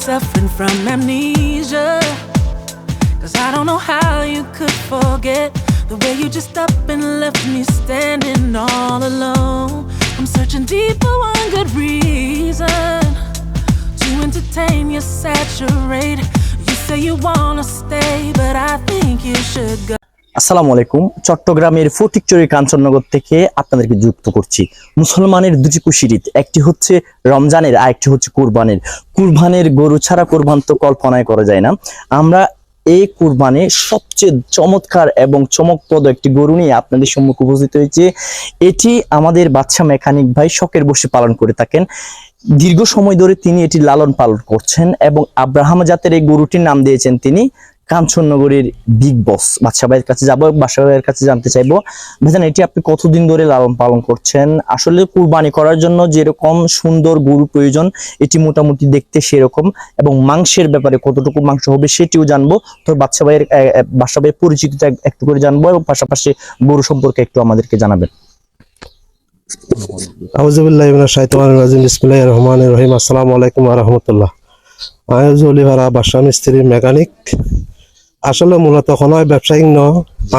suffering from amnesia. Cause I don't know how you could forget the way you just up and left me standing all alone. I'm searching deep for one good reason to entertain you, saturate. You say you wanna stay, but I think you should go. আসসালামু আলাইকুম। চট্টগ্রামের ফটিকচুরি কাঞ্চননগর থেকে আপনাদেরকে যুক্ত করছি। মুসলমানের দুটি ঈদ একটি হচ্ছে রমজানের আর একটি হচ্ছে কুরবানের। কুরবানের গরু ছাড়া কুরবান তো কল্পনায় করা যায় না। আমরা এই কুরবানে সবচেয়ে চমৎকার এবং চমকপ্রদ একটি গরু নিয়ে আপনাদের সম্মুখে উপস্থিত হয়েছে। এটি আমাদের বাচ্চা মেকানিক ভাই শখের বসে পালন করে থাকেন। দীর্ঘ সময় ধরে তিনি এটি লালন পালন করছেন এবং আব্রাহাম জাতের এই গরুটির নাম দিয়েছেন তিনি কাঞ্চননগরের বিগ বস বাদশা ভাইয়ের কাছে যাব বাদশা ভাইয়ের কাছে জানতে চাইব, ভাইজান, এটি আপনি কতদিন ধরে লালন পালন করছেন? আসলে কুরবানি করার জন্য যেরকম সুন্দর গরু প্রয়োজন, এটি মোটামুটি দেখতে সেরকম এবং মাংসের ব্যাপারে কতটুকু মাংস হবে সেটিও জানব। তো বাদশা ভাইয়ের বাদশা ভাইয়ের পরিচিতিটা একটু করে জানব এবং পাশাপাশি গরু সম্পর্কে একটু আমাদেরকে জানাবেন। আউজুবিল্লাহ শাইতানির রাজিম। রহমানির রহিম। আসসালামু আলাইকুম রাহমাতুল্লাহ। আমি জলিভারা মেকানিক। আসলে মূলত কোনো ব্যবসায়িক ন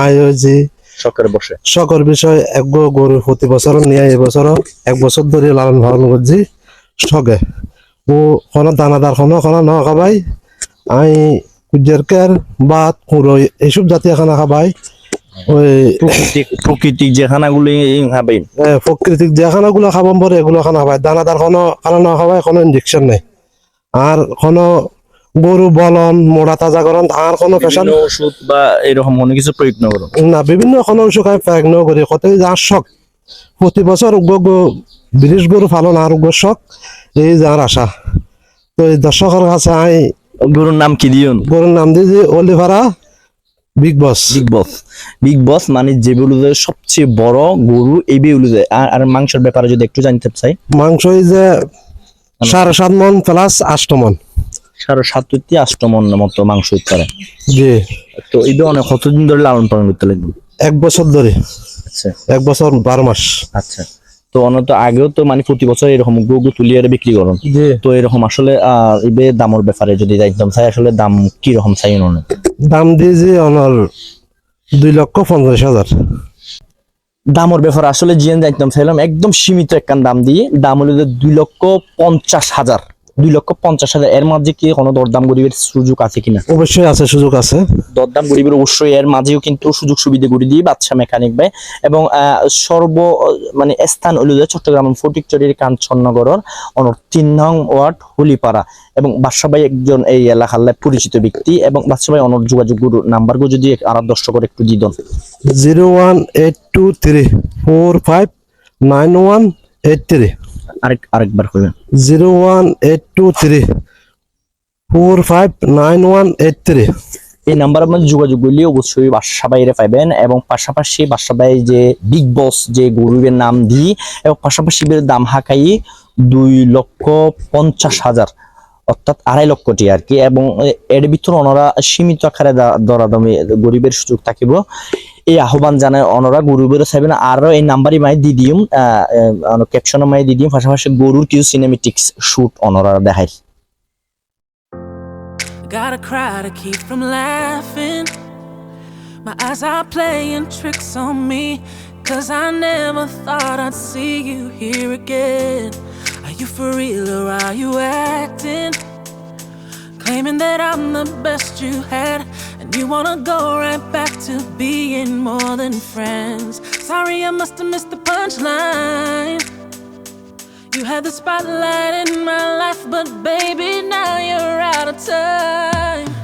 আয় যে শখের বসে। সকল বিষয় এক গরু প্রতি বছর নিয়ে এবছর এক বছর ধরে লালন পালন করছি সগে ও কোনো দানাদার কোনো কোনো ন খাবাই। আমি কুজেরকের ভাত কুড়ো এইসব জাতীয় খানা খাবাই। ওই প্রকৃতিক যে খানাগুলি খাবেন এ, প্রাকৃতিক যে খানাগুলো খাবাম পরে এগুলো খানা খাবাই। দানাদার কোনো খানা না খাবাই কোনো ইঞ্জেকশন নেই। আর কোনো গরু বলন মোড়া তাজা করন আর কোনো ওষুধ বা এরকম অনেক কিছু প্রয়োগ না করুন না বিভিন্ন কোনো ওষুধ আমি প্যাক ন করি। কত যার শখ প্রতি বছর বিরিশ গরু পালন আর উগ্র শখ এই যার আশা। তো এই দর্শকের কাছে আমি গরুর নাম কি দিয়ন গরুর নাম দিয়েছি অলিভারা big boss. Big boss. Big boss মানে যে বেলুদের সবচেয়ে বড় গরু এই বেলুদে আর আর মাংসের ব্যাপারে যদি একটু জানতে চাই। মাংস এই যে সাড়ে সাত মন প্লাস আষ্ট মন। সাড়ে সাত থেকে আষ্ট মন মতো মাংস হইতে পারে জি। তো এই অনেক কতদিন ধরে লালন পালন করতে লাগবে? এক বছর ধরে। আচ্ছা। এক বছর বারো মাস। আচ্ছা। তো অনেক তো আগেও তো মানে প্রতি বছর এরকম গরু তুলিয়ে বিক্রি করুন। তো এরকম আসলে এবে দামের ব্যাপারে যদি একদম চাই আসলে দাম কি রকম চাই অনেক দাম দিয়ে যে অনর দুই লক্ষ পঞ্চাশ হাজার। দামের ব্যাপারে আসলে জিএন একদম চাইলাম একদম সীমিত একখান দাম দিয়ে দাম হলো দুই লক্ষ পঞ্চাশ হাজার। দুই লক্ষ পঞ্চাশ হাজার। এর মাঝে কি কোনো দরদাম গরিবের সুযোগ আছে কিনা? অবশ্যই আছে সুযোগ আছে। দরদাম গরিবের অবশ্যই এর মাঝেও কিন্তু সুযোগ সুবিধা করে দিয়ে বাচ্চা মেকানিক ভাই। এবং সর্ব মানে স্থান হলো চট্টগ্রাম ফটিকচুরির কাঞ্চননগরের অনর তিন নং ওয়ার্ড হলিপাড়া। এবং বাদশাবাই একজন এই এলাকার পরিচিত ব্যক্তি এবং বাদশা ভাই অনর যোগাযোগ নাম্বার গো যদি আর দর্শকের একটু দিয়ে দেন। Zero one eight two three four five nine one eight three. আরেক আরেকবার করবেন zero one eight two three four five nine one eight three. এই নাম্বার মধ্যে যোগাযোগ করলে অবশ্যই বাসা বাইরে পাবেন এবং পাশাপাশি বাসা বাই যে বিগ বস যে গরুবের নাম দিই এবং পাশাপাশি দাম হাঁকাই দুই লক্ষ পঞ্চাশ হাজার অর্থাৎ আড়াই লক্ষ কোটি আর কি, এবং এর ভিতরে ওনারা সীমিত আকারে দরাদমে, গরিবের সুযোগ থাকিব এই আহ্বান জানায় ওনারা গরিবের চাইবেন আরও এই নাম্বারই মাই দি দিম ক্যাপশনে মাই দি দিম, পাশাপাশি গরুর কিছু সিনেমেটিক্স শুট ওনারা দেখাই Gotta cry to keep from laughing. My eyes are playing tricks on me. Cause I never thought I'd see you here again. You for real or are you acting? Claiming that I'm the best you had. And you wanna go right back to being more than friends. Sorry, I must have missed the punchline. You had the spotlight in my life, but baby, now you're out of time.